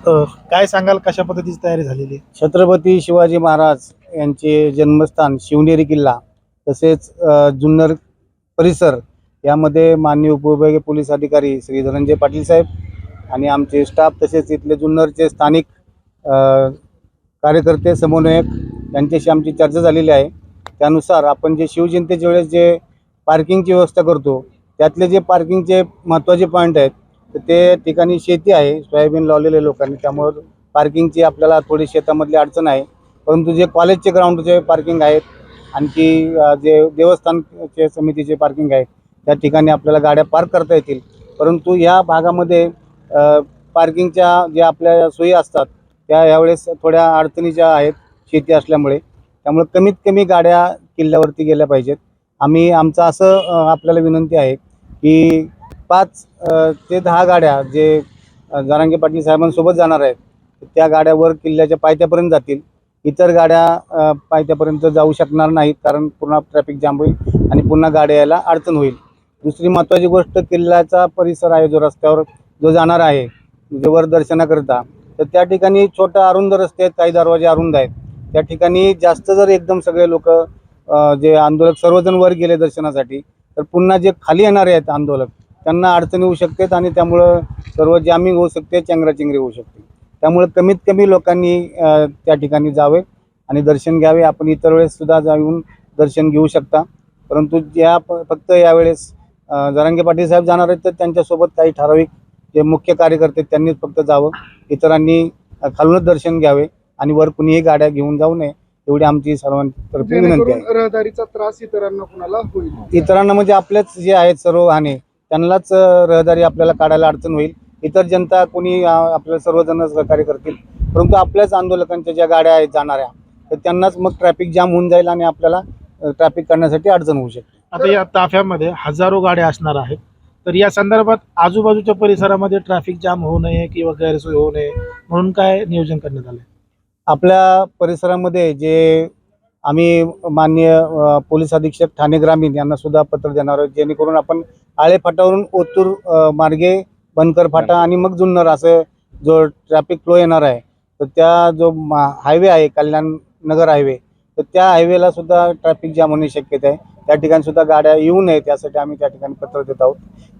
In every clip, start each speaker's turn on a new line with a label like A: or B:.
A: अ, काय सांगाल कशा पद्धतीची तयारी झालेली आहे?
B: छत्रपती शिवाजी महाराज यांचे जन्मस्थान शिवनेरी किल्ला तसेच अ, जुन्नर परिसर यामध्ये माननीय उपविभागीय पोलीस अधिकारी श्री धनंजय पाटील साहेब आणि आमचे स्टाफ तसेच इथले जुन्नरचे स्थानिक अ, कार्यकर्ते समन्वयक यांच्याशी आमची चर्चा झालेली आहे. त्यानुसार आपण जे शिवजयंतीच्या वेळेस जे पार्किंगची व्यवस्था करतो त्यातले जे पार्किंगचे महत्त्वाचे पॉईंट आहेत तर ते ठिकाणी शेती आहे सोयाबीन लावलेले लोकांनी त्यामुळं पार्किंगची आपल्याला थोडी शेतामधली अडचण आहे. परंतु जे कॉलेजचे ग्राउंडचे पार्किंग आहेत आणखी जे देवस्थानचे समितीचे पार्किंग आहे त्या ठिकाणी आपल्याला गाड्या पार्क करता येतील. परंतु या भागामध्ये पार्किंगच्या ज्या आपल्या सोयी असतात त्या यावेळेस थोड्या अडचणीच्या आहेत शेती असल्यामुळे. त्यामुळे कमीत कमी गाड्या किल्ल्यावरती गेल्या पाहिजेत. आम्ही आमचं असं आपल्याला विनंती आहे की पाच ते दहा गाड्या जे जारांगे पाटील साहेबांसोबत जाणार आहेत त्या गाड्यावर किल्ल्याच्या पायथ्यापर्यंत जातील. इतर गाड्या पायथ्यापर्यंत जाऊ शकणार नाहीत कारण पुन्हा ट्रॅफिक जाम होईल आणि पुन्हा गाड्या यायला अडचण होईल. दुसरी महत्त्वाची गोष्ट किल्ल्याचा परिसर आहे जो रस्त्यावर जो जाणार आहे जे वर दर्शनाकरिता तर त्या ठिकाणी छोटा अरुंद रस्ते आहेत काही दरवाजे अरुंद आहेत. त्या ठिकाणी जास्त जर एकदम सगळे लोक जे आंदोलक सर्वजण वर गेले दर्शनासाठी तर पुन्हा जे खाली येणारे आहेत आंदोलक त्यांना अडचणी होऊ शकतात आणि त्यामुळं सर्व जॅमिंग होऊ शकते चेंगराचेंगरी होऊ शकते. त्यामुळे कमीत कमी लोकांनी त्या ठिकाणी जावे आणि दर्शन घ्यावे. आपण इतर वेळेस सुद्धा जाऊन दर्शन घेऊ शकता. परंतु ज्या फक्त यावेळेस जरांगे पाटील साहेब जाणार आहेत तर त्यांच्यासोबत काही ठराविक जे मुख्य कार्यकर्ते त्यांनीच फक्त जावं. इतरांनी खालूनच दर्शन घ्यावे आणि वर कुणीही गाड्या घेऊन जाऊ नये एवढी आमची सर्वांतर्फे विनंती आहे.
C: त्रास इतरांना कुणाला होईल?
B: इतरांना म्हणजे आपलेच जे आहेत सर्व वाहने त्यांनाच रहदारी आपल्याला काढायला अडचण होईल. इतर जनता कोणी आपल्याला सर्वजण सहकार्य करतील. परंतु आपल्याच आंदोलकांच्या ज्या गाड्या आहेत जाणाऱ्या तर त्यांनाच मग ट्रॅफिक जाम होऊन जाईल आणि आपल्याला ट्रॅफिक करण्यासाठी अडचण होऊ शकते.
A: आता या ताफ्यामध्ये हजारो गाड्या असणार आहेत. तर या संदर्भात आजूबाजूच्या परिसरामध्ये ट्रॅफिक जाम होऊ नये किंवा गैरसोय होऊ नये म्हणून काय नियोजन करण्यात आलं
B: आपल्या परिसरामध्ये जे आम्ही माननीय पोलीस अधीक्षक ठाणे ग्रामीण यांना सुद्धा पत्र देणार आहोत जेणेकरून आपण आळे फाटावरून ओतूर मार्गे बनकर फाटा आणि मग जुन्नर असं जो ट्रॅफिक फ्लो येणार आहे तर त्या जो हायवे आहे कल्याण नगर हायवे तर त्या हायवेला सुद्धा ट्रॅफिक जाम होण्याची शक्यता आहे. त्या ठिकाणी सुद्धा गाड्या येऊ नये त्यासाठी आम्ही त्या ठिकाणी पत्र देत आहोत.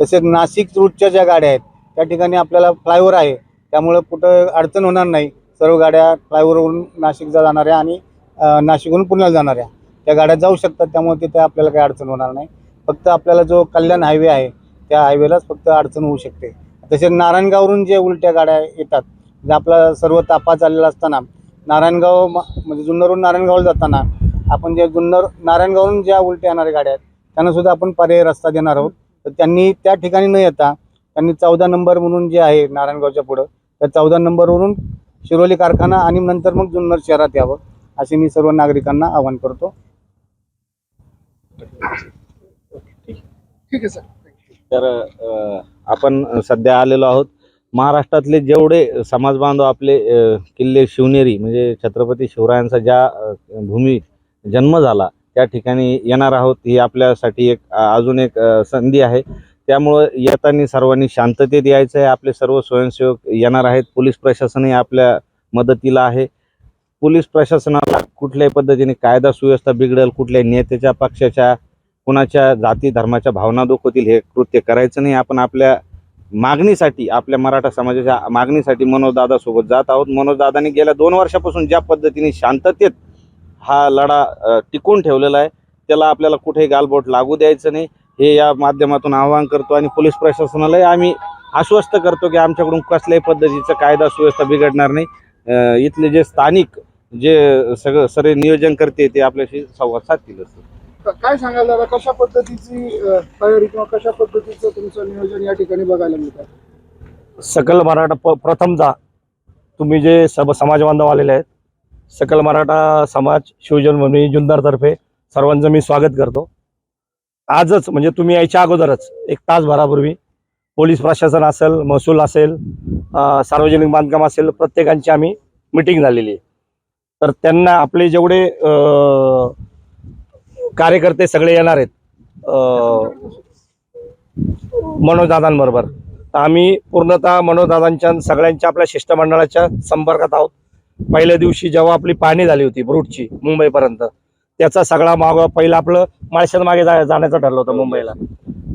B: तसेच नाशिक रूटच्या ज्या गाड्या आहेत त्या ठिकाणी आपल्याला फ्लायओव्हर आहे. त्यामुळं कुठं अडचण होणार नाही. सर्व गाड्या फ्लायओव्हरवरून नाशिकला जाणाऱ्या आणि नाशिकहून पुण्याला जाणाऱ्या त्या गाड्या जाऊ शकतात त्यामुळे तिथे आपल्याला काही अडचण होणार नाही. फक्त आपल्याला जो कल्याण हायवे आहे त्या हायवेलाच फक्त अडचण होऊ शकते. तसेच नारायणगाववरून जे उलट्या गाड्या येतात जे आपला सर्व तापा चाललेला असताना नारायणगाव म- म्हणजे जुन्नरहून नारायणगावला जाताना आपण जे जुन्नर नारायणगावहून ज्या उलट्या येणाऱ्या गाड्या आहेत त्यांना सुद्धा आपण पर्यायी रस्ता देणार आहोत. तर त्यांनी त्या ठिकाणी न येता त्यांनी चौदा नंबर म्हणून जे आहे नारायणगावच्या पुढं त्या चौदा नंबरवरून शिरोली कारखाना आणि नंतर मग जुन्नर शहरात यावं. असे मी सर्व नागरिकांना आवाहन करतो.
C: ठीक आहे सर.
D: तर आपण सध्या आलेलो आहोत. महाराष्ट्रातले जेवढे समाज बांधव आपले किल्ले शिवनेरी म्हणजे छत्रपती शिवरायांचा ज्या भूमी जन्म झाला त्या ठिकाणी येणार आहोत ही आपल्यासाठी एक अजून एक संधी आहे. त्यामुळं येताना सर्वांनी शांततेत यायचं आहे आपले सर्व स्वयंसेवक येणार आहेत. पोलीस प्रशासनही आपल्या मदतीला आहे. पोलीस प्रशासनाला कुठल्याही पद्धतीने कायदा सुव्यवस्था बिघडेल कुठल्याही नेत्याच्या पक्षाच्या कुणाच्या जाती धर्माच्या भावना दुखवतील हे कृत्य करायचं नाही. आपण आपल्या मागणीसाठी आपल्या मराठा समाजाच्या मागणीसाठी मनोजदादासोबत जात आहोत. मनोजदादांनी गेल्या दोन वर्षापासून ज्या पद्धतीने शांततेत हा लढा टिकून ठेवलेला आहे त्याला आपल्याला कुठेही गालबोट लागू द्यायचं नाही. हे या माध्यमातून आवाहन करतो आणि पोलीस प्रशासनालाही आम्ही आश्वस्त करतो की आमच्याकडून कसल्याही पद्धतीचं कायदा सुव्यवस्था बिघडणार नाही. इथले जे स्थानिक जे सगळं सर्व नियोजन करते ते आपल्याशी संवाद साधतीलच
C: क- काय सांगाल दादा कशा पद्धतीची तयारी किंवा कशा पद्धतीचं तुमचं नियोजन या ठिकाणी बघायला मिळतं?
E: सकल मराठा प प्रथमतः तुम्ही जे सब समाज बांधव आलेले आहेत सकल मराठा समाज शिवजन्मभूमी जुन्नरतर्फे सर्वांचं मी स्वागत करतो. आजच म्हणजे तुम्ही यायच्या अगोदरच एक तासभरापूर्वी पोलीस प्रशासन असेल महसूल असेल सार्वजनिक बांधकाम असेल प्रत्येकांची आम्ही मिटिंग झालेली आहे. तर त्यांना आपले जेवढे कार्यकर्ते सगळे येणार आहेत मनोजदादांबरोबर तर आम्ही पूर्णतः मनोदादांच्या सगळ्यांच्या आपल्या शिष्टमंडळाच्या संपर्कात आहोत. पहिल्या दिवशी जेव्हा आपली पाहणी झाली होती रूटची मुंबईपर्यंत त्याचा सगळा माग पहिलं आपलं माळशात मागे जा जाण्याचं ठरलं होतं मुंबईला.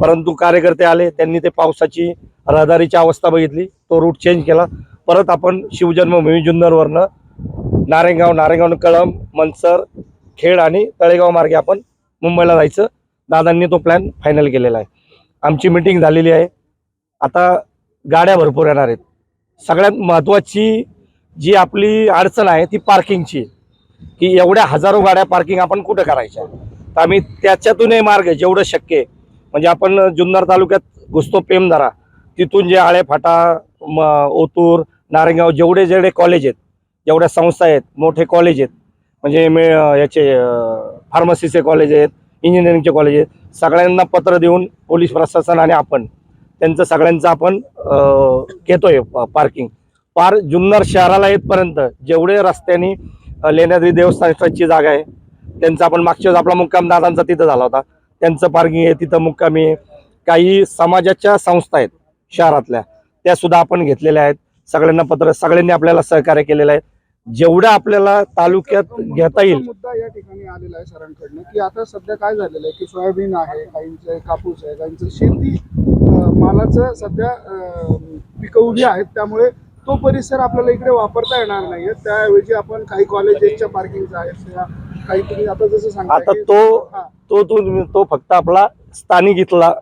E: परंतु कार्यकर्ते आले त्यांनी ते पावसाची रहदारीची अवस्था बघितली तो रूट चेंज केला. परत आपण शिवजन्मभूमी जुन्नरवरनं नारेगाव नारेगाव कळंब मनसर खेड आणि तळेगाव मार्गे आपण मुंबईला जायचं. दादांनी तो प्लॅन फायनल केलेला आहे. आमची मिटिंग झालेली आहे. आता गाड्या भरपूर येणार आहेत. सगळ्यात महत्त्वाची जी आपली अडचण आहे ती पार्किंगची की एवढ्या हजारो गाड्या पार्किंग आपण कुठं करायच्या? तर आम्ही त्याच्यातूनही मार्ग जेवढं शक्य आहे. म्हणजे आपण जुन्नर तालुक्यात घुसतो पेमदारा तिथून जे आळे फाटा म ओतूर नारेगाव जेवढे जेवढे कॉलेज आहेत जेवढ्या संस्था आहेत मोठे कॉलेज आहेत. म्हणजे मे याचे फार्मसीचे कॉलेज आहेत इंजिनिअरिंगचे कॉलेज आहेत. सगळ्यांना पत्र देऊन पोलीस प्रशासन आणि आपण त्यांचं सगळ्यांचं आपण घेतोय पार्किंग पार जुन्नर शहराला येतपर्यंत जेवढे रस्त्याने लेण्याद्री देवस्थान ट्रस्टची जागा आहे त्यांचा आपण मागच्या आपला मुक्काम दादांचा तिथं झाला होता. त्यांचं पार्किंग आहे तिथं मुक्कामी आहे. काही समाजाच्या संस्था आहेत शहरातल्या त्यासुद्धा आपण घेतलेल्या आहेत. सगळ्यांना पत्र सगळ्यांनी आपल्याला सहकार्य केलेलं आहे. जेवढं आपल्याला तालुक्यात घेता येईल.
C: मुद्दा या ठिकाणी आलेला आहे सरांकडनं की आता सध्या काय झालेलं आहे की सोयाबीन आहे काहींचं कापूस आहे काहींचं शेती मालाचं सध्या अं, पिकं उभी आहेत त्यामुळे तो परिसर आपल्याला इकडे वापरता येणार नाहीये. त्याऐवजी आपण काही कॉलेजेसच्या पार्किंगचा आहे किंवा काही तुम्ही आता जसं सांगता
E: आता तो- तो तो तो फक्त आपला स्थानिक इथला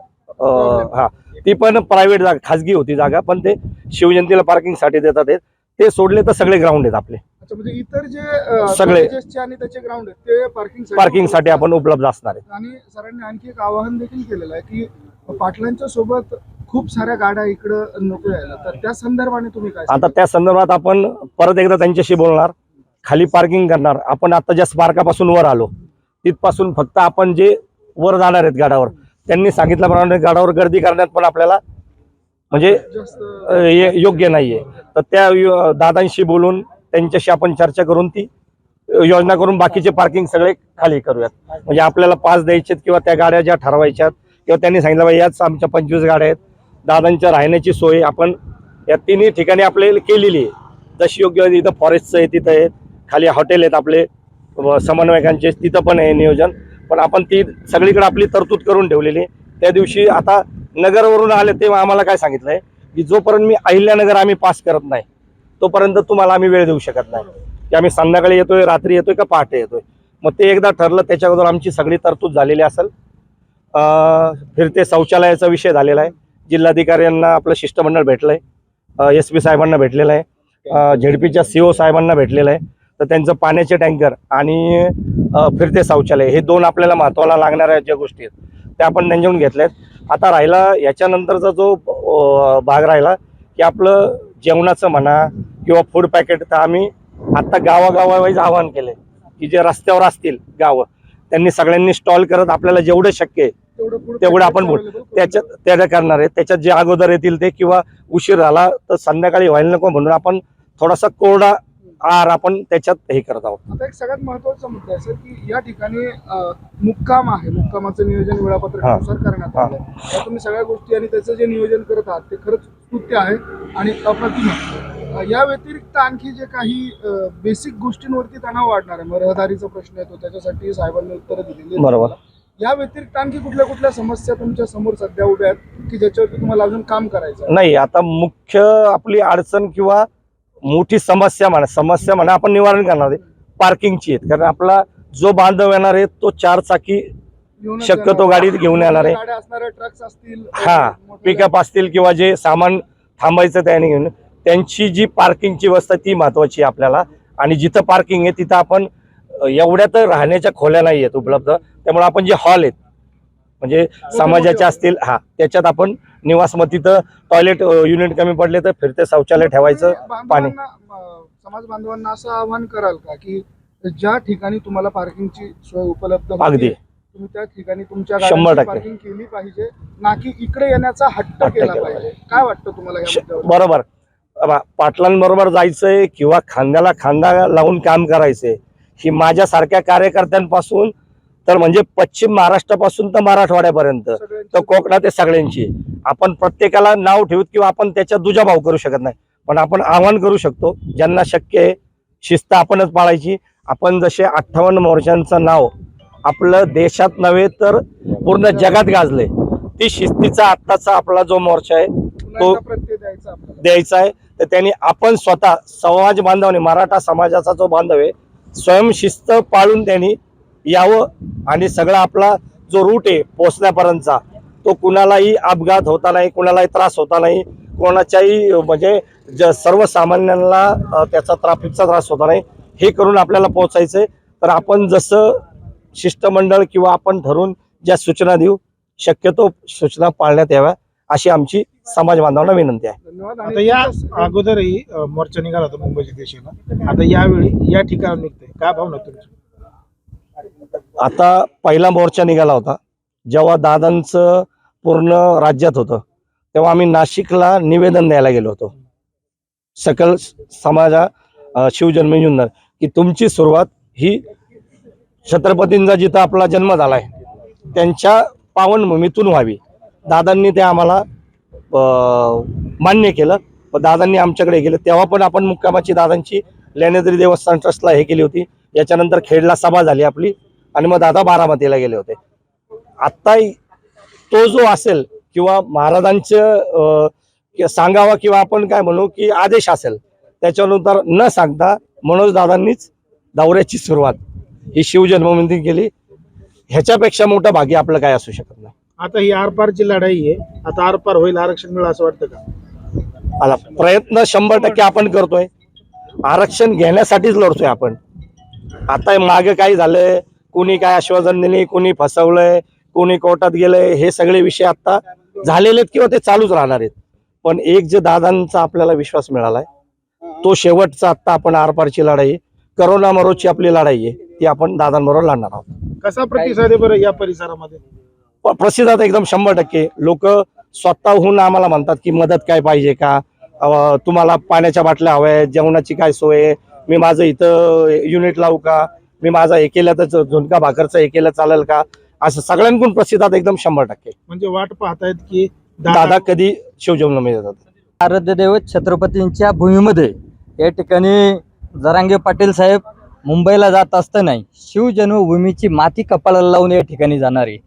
E: हा. ती पण प्रायव्हेट जागा खाजगी होती जागा पण ते शिवजयंतीला पार्किंगसाठी देतात ते. सोडले तर सगळे ग्राउंड आहेत आपले.
C: अच्छा म्हणजे इतर जे
E: सगळे.
C: आणि त्याचे ग्राउंड आहेत ते पार्किंग
E: पार्किंगसाठी आपण उपलब्ध असणार आहे
C: आणि सरांनी आणखी एक आवाहन देखील केलेलं आहे की पाटलांच्या सोबत खूप साऱ्या गाड्या इकडं नको यायला. तर त्या संदर्भाने तुम्ही काय
E: आता त्या संदर्भात आपण परत एकदा त्यांच्याशी बोलणार. खाली पार्किंग करणार. आपण आता ज्या स्पार्कापासून वर आलो तिथपासून फक्त आपण जे वर जाणार आहेत गाडावर त्यांनी सांगितल्याप्रमाणे गाडावर गर्दी करण्यात पण आपल्याला म्हणजे योग्य नाहीये. तर त्या दादांशी बोलून त्यांच्याशी आपण चर्चा करून ती योजना करून बाकीचे पार्किंग सगळे खाली करूयात. म्हणजे आपल्याला पास द्यायचेत किंवा त्या गाड्या ज्या ठरवायच्यात किंवा त्यांनी सांगितलं बाबा याच आमच्या पंचवीस गाड्या आहेत. दादांच्या राहण्याची सोय आपण या तिन्ही ठिकाणी आपल्याला केलेली आहे. जशी योग्य इथं फॉरेस्टचं आहे तिथं आहे खाली हॉटेल आहेत आपले. समन्वयकांचे तिथं पण आहे नियोजन. पण आपण ती सगळीकडे आपली तरतूद करून ठेवलेली त्या दिवशी आता नगरवरून आले तेव्हा आम्हाला काय सांगितलंय? की जोपर्यंत मी अहिल्यानगर आम्ही पास करत नाही तोपर्यंत तुम्हाला आम्ही वेळ देऊ शकत नाही. की आम्ही संध्याकाळी येतोय रात्री येतोय का पहाटे येतोय? मग ते एकदा ठरलं त्याच्या अगोदर आमची सगळी तरतूद झालेली असेल. फिरते शौचालयाचा विषय झालेला आहे. जिल्हाधिकाऱ्यांना आपलं शिष्टमंडळ भेटलंय. एस पी साहेबांना भेटलेलं आहे. झेडपीच्या सी ओ साहेबांना भेटलेलं आहे. तर त्यांचं पाण्याचे टँकर आणि फिरते शौचालय हे दोन आपल्याला महत्त्वाला लागणाऱ्या ज्या गोष्टी आहेत त्या आपण त्यांच्याकडून घेतल्या आहेत आता राहिला याच्यानंतरचा जो भाग राहिला की आपलं जेवणाचं म्हणा किंवा फूड पॅकेट तर आम्ही आत्ता गावागावावाईज आवाहन केलं की जे रस्त्यावर असतील गावं त्यांनी सगळ्यांनी स्टॉल करत आपल्याला जेवढं शक्य आहे
C: तेवढं
E: आपण बोल- त्याच्यात त्या करणार आहे. त्याच्यात जे अगोदर येतील ते किंवा उशीर झाला तर संध्याकाळी व्हायला नको म्हणून आपण थोडासा कोरडा आहार आपण त्याच्यात हे करत आहोत
C: आता एक सगळ्यात महत्त्वाचा मुद्दा आहे सर की या ठिकाणी अं, मुक्काम आहे मुक्कामाचं नियोजन वेळापत्रकानुसार करण्यात. आलं आहे. तुम्ही सगळ्या गोष्टी आणि त्याचं जे नियोजन करत आहात ते खरंच स्तुत्य आहे आणि अप्रतिम आहे. अं, या व्यतिरिक्त आणखी जे काही बेसिक गोष्टींवरती तणाव वाढणार आहे मग रहदारीचा प्रश्न येतो त्याच्यासाठी साहेबांनी उत्तरं दिलेली आहेत.
E: बरोबर
C: या व्यतिरिक्त आणखी कुठल्या कुठल्या समस्या तुमच्यासमोर सध्या उभ्या आहेत की ज्याच्यावरती तुम्हाला अजून काम करायचं आहे?
E: नाही आता मुख्य आपली अडचण किंवा मोठी समस्या म्हणा समस्या म्हणा आपण निवारण करणार आहे. पार्किंगची आहेत. कारण आपला जो बांधव येणार आहे तो चार चाकी शक्यतो. गाडीत घेऊन येणार आहे. हा, पिकअप असतील किंवा जे सामान थांबायचं त्याने घेऊन त्यांची जी पार्किंगची व्यवस्था ती महत्वाची आहे आपल्याला. आणि जिथं पार्किंग आहे तिथं आपण एवढ्या तर राहण्याच्या खोल्या नाही आहेत उपलब्ध. त्यामुळे आपण जे हॉल आहेत म्हणजे समाजाच्या असतील हा त्याच्यात आपण निवास मग तिथं टॉयलेट युनिट कमी पडले तर फिरते शौचालय ठेवायचं पाणी.
C: समाज बांधवांना असं आवाहन कराल का की ज्या ठिकाणी तुम्हाला पार्किंगची सोय उपलब्ध
E: अगदी.
C: तुम्ही त्या ठिकाणी तुमच्या
E: शंभर.
C: पार्किंग केली पाहिजे ना की इकडे येण्याचा हट्ट केला पाहिजे काय वाटतं तुम्हाला
E: बरोबर पाटलांबरोबर जायचंय किंवा खांद्याला खांदा लावून काम करायचंय ही माझ्यासारख्या कार्यकर्त्यांपासून तर म्हणजे पश्चिम महाराष्ट्रापासून तर मराठवाड्यापर्यंत. तर कोकणात ते सगळ्यांची. आपण प्रत्येकाला नाव ठेवूत किंवा आपण त्याच्या दुजाभाव करू शकत नाही. पण आपण आवाहन करू शकतो. ज्यांना शक्य आहे शिस्त आपणच पाळायची. आपण जसे अठ्ठावन्न मोर्चांचं नाव आपलं देशात नव्हे तर पूर्ण जगात गाजले ती शिस्तीचा आत्ताचा आपला जो मोर्चा आहे
C: आपल्याला.
E: द्यायचा आहे. तर त्यांनी आपण स्वतः समाज बांधवाने मराठा समाजाचा जो बांधव आहे स्वयंशिस्त पाळून त्यांनी यावं आणि सगळा आपला जो रूट आहे पोचण्यापर्यंतचा तो कुणालाही अपघात होता नाही कुणालाही त्रास होता नाही कोणाच्याही म्हणजे ज सर्वसामान्यांना त्याचा ट्राफिकचा त्रास होता नाही हे करून आपल्याला पोहोचायचं आहे तर आपण जसं शिष्टमंडळ किंवा आपण ठरून ज्या सूचना देऊ शक्यतो सूचना पाळण्यात याव्या अशी आमची समाज बांधवांना विनंती आहे.
A: आता या अगोदरही मोर्चा निघाला होता मुंबईच्या दिशेनं. आता यावेळी या ठिकाणी निघते काय भावना तुमची?
E: आता पहिला मोर्चा निघाला होता जेव्हा दादांचं पूर्ण राज्यात होतं तेव्हा आम्ही नाशिकला निवेदन द्यायला गेलो होतो. सकल समाजा शिवजन्म शिवजन्मी की तुमची सुरुवात ही छत्रपतींचा जिथं आपला जन्म झाला आहे त्यांच्या पावनभूमीतून व्हावी. दादांनी ते आम्हाला मान्य केलं. व दादांनी आमच्याकडे केलं तेव्हा पण आपण मुक्कामाची दादांची लेण्याद्री देवस्थान ट्रस्टला हे केली होती. याच्यानंतर खेडला सभा झाली आपली. आणि मग दादा बारामतीला गेले होते. आत्ता तो जो असेल किंवा महाराजांचं सांगावा किंवा आपण काय म्हणू की आदेश असेल त्याच्यानुसार न सांगता मनोज दादांनीच दौऱ्याची सुरुवात. ही शिवजन्मभूमी केली. ह्याच्यापेक्षा मोठं भाग्य आपलं काय असू शकत नाही.
A: आता ही आरपारची लढाई आहे. आता आरपार होईल आरक्षण मिळेल असं वाटतं का?
E: आता प्रयत्न शंभर टक्के आपण करतोय. आरक्षण घेण्यासाठीच लढतोय आपण. आता मागे काय झालंय. कोणी काय आश्वासन दिले कोणी फसवलंय कोणी कोर्टात गेलंय हे सगळे विषय आता झालेले आहेत किंवा ते चालूच राहणार आहेत. पण एक जे दादांचा आपल्याला विश्वास मिळालाय तो शेवटचा आता आपण आरपारची लढाई करोना मरोची आपली लढाई आहे ती आपण दादांबरोबर लढणार आहोत.
A: कसा प्रतिसाद आहे बरं या परिसरामध्ये?
E: प्रसिद्धात एकदम शंभर टक्के. लोक स्वतःहून आम्हाला म्हणतात की मदत काय पाहिजे का? तुम्हाला पाण्याच्या बाटल्या हव्या आहेत जेवणाची काय सोय मी माझं इथं युनिट लावू का? मी माझा हे केलं तर झुणका भाकरचं हे केलं चालेल का? असं सगळ्यांकडून प्रसिद्धात एकदम शंभर टक्के.
A: म्हणजे वाट पाहतायत की
E: दादा कधी शिवजन्म जातात
F: आराध्य दैवत छत्रपतींच्या भूमीमध्ये या ठिकाणी जरांगे पाटील साहेब मुंबईला जात असताना शिवजन्मभूमीची माती कपाळाला लावून या ठिकाणी जाणार. आहे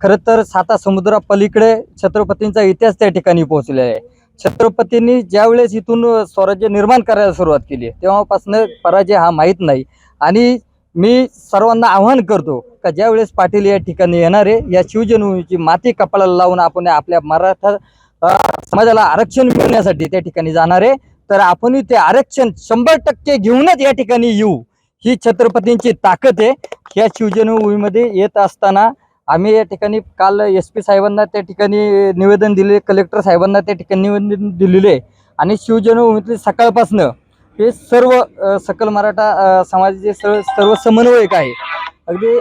F: खरं तर साता समुद्रा पलीकडे छत्रपतींचा इतिहास त्या ठिकाणी पोहोचलेला आहे. छत्रपतींनी ज्यावेळेस इथून स्वराज्य निर्माण करायला सुरुवात केली तेव्हापासून पराजय हा माहीत नाही. आणि मी सर्वांना आवाहन करतो का ज्यावेळेस पाटील या ठिकाणी येणार आहे या शिवजन्मभूमीची माती कपाळाला लावून आपण आपल्या मराठा समाजाला आरक्षण मिळण्यासाठी त्या ठिकाणी जाणार आहे. तर आपण ते आरक्षण शंभर टक्के घेऊनच या ठिकाणी येऊ. ही छत्रपतींची ताकद आहे. या शिवजन्मभूमीमध्ये येत असताना आम्ही या ठिकाणी काल एस पी साहेबांना त्या ठिकाणी निवेदन दिले कलेक्टर साहेबांना त्या ठिकाणी निवेदन दिलेले. आहे आणि शिवजन्मभूमीतली सकाळपासनं हे सर्व सकल मराठा समाजाचे सर्व सर्व समन्वयक आहे. अगदी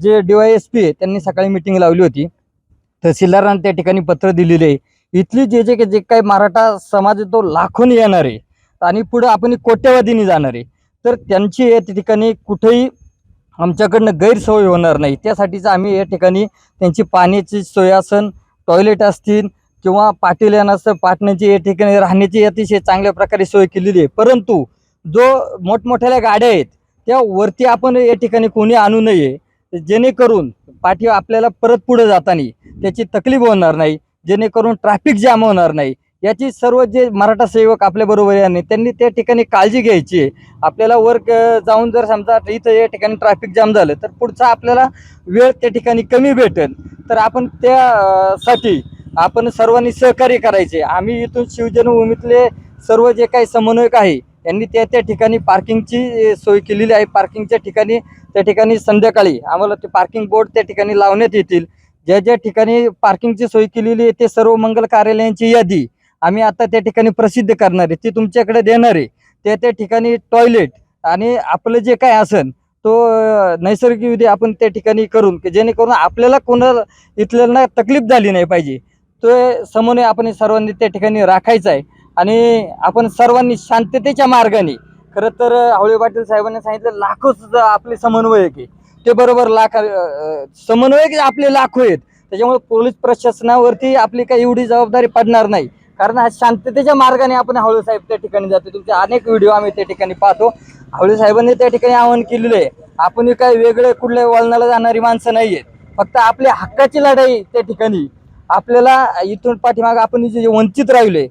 F: जे डी वाय एस पी आहे त्यांनी सकाळी मिटिंग लावली होती. तहसीलदारांना त्या ठिकाणी पत्र दिलेले आहे. इथली जे जे जे काही मराठा समाज तो लाखोनी येणार आहे. आणि पुढं आपण कोट्यवधीने जाणार आहे. तर त्यांची या ठिकाणी कुठेही आमच्याकडनं गैरसोय होणार नाही. त्यासाठीच आम्ही या ठिकाणी त्यांची पाण्याची सोय असन टॉयलेट असतील किंवा पाटील यांना असं पाटण्याची या ठिकाणी राहण्याची अतिशय चांगल्या प्रकारे सोय केलेली आहे. परंतु जो मोठमोठ्या गाड्या आहेत त्या वरती आपण या ठिकाणी कोणी आणू नये. जेणेकरून पाठी आपल्याला परत पुढे जाताना त्याची तकलीफ होणार नाही जेणेकरून ट्रॅफिक जाम होणार नाही. याची सर्व जे मराठा सेवक आपल्याबरोबर आहे त्यांनी त्या ठिकाणी काळजी घ्यायची आहे. आपल्याला वर जाऊन जर समजा इथं या ठिकाणी ट्रॅफिक जाम झालं तर पुढचा आपल्याला वेळ त्या ठिकाणी कमी भेटेल. तर आपण त्यासाठी आपण सर्वांनी सहकार्य करायचे. आम्ही इथून शिवजन्मभूमीतले सर्व जे काही समन्वयक आहे यांनी त्या त्या ठिकाणी पार्किंगची सोय केलेली आहे. पार्किंगच्या ठिकाणी त्या ठिकाणी संध्याकाळी आम्हाला ते पार्किंग बोर्ड त्या ठिकाणी लावण्यात येतील. ज्या ज्या ठिकाणी पार्किंगची सोय केलेली आहे ते सर्व मंगल कार्यालयांची यादी आम्ही आता त्या ठिकाणी प्रसिद्ध करणार आहे. ती तुमच्याकडे देणार आहे. त्या त्या ठिकाणी टॉयलेट आणि आपलं जे काय असन तो नैसर्गिक विधी आपण त्या ठिकाणी करून की जेणेकरून आपल्याला कोणाला इथल्याला तकलीफ झाली नाही पाहिजे. तो समन्वय आपण सर्वांनी त्या ठिकाणी राखायचा आहे. आणि आपण सर्वांनी शांततेच्या मार्गाने खरं तर आवळे पाटील साहेबांनी सांगितलं लाखो आपले समन्वयक आहे. ते बरोबर लाख समन्वयक आपले लाखो आहेत. त्याच्यामुळे पोलीस प्रशासनावरती आपली काही एवढी जबाबदारी पडणार नाही. कारण हा शांततेच्या मार्गाने आपण हावळे साहेब त्या ठिकाणी जातो. तुमचे अनेक व्हिडिओ आम्ही त्या ठिकाणी पाहतो. हावळे साहेबांनी त्या ठिकाणी आवाहन केलेलं आहे. आपण काही वेगळे कुठल्या वळणाला जाणारी माणसं नाही आहेत फक्त आपल्या हक्काची लढाई त्या ठिकाणी आपल्याला इथून पाठीमाग आपण जे वंचित राहिले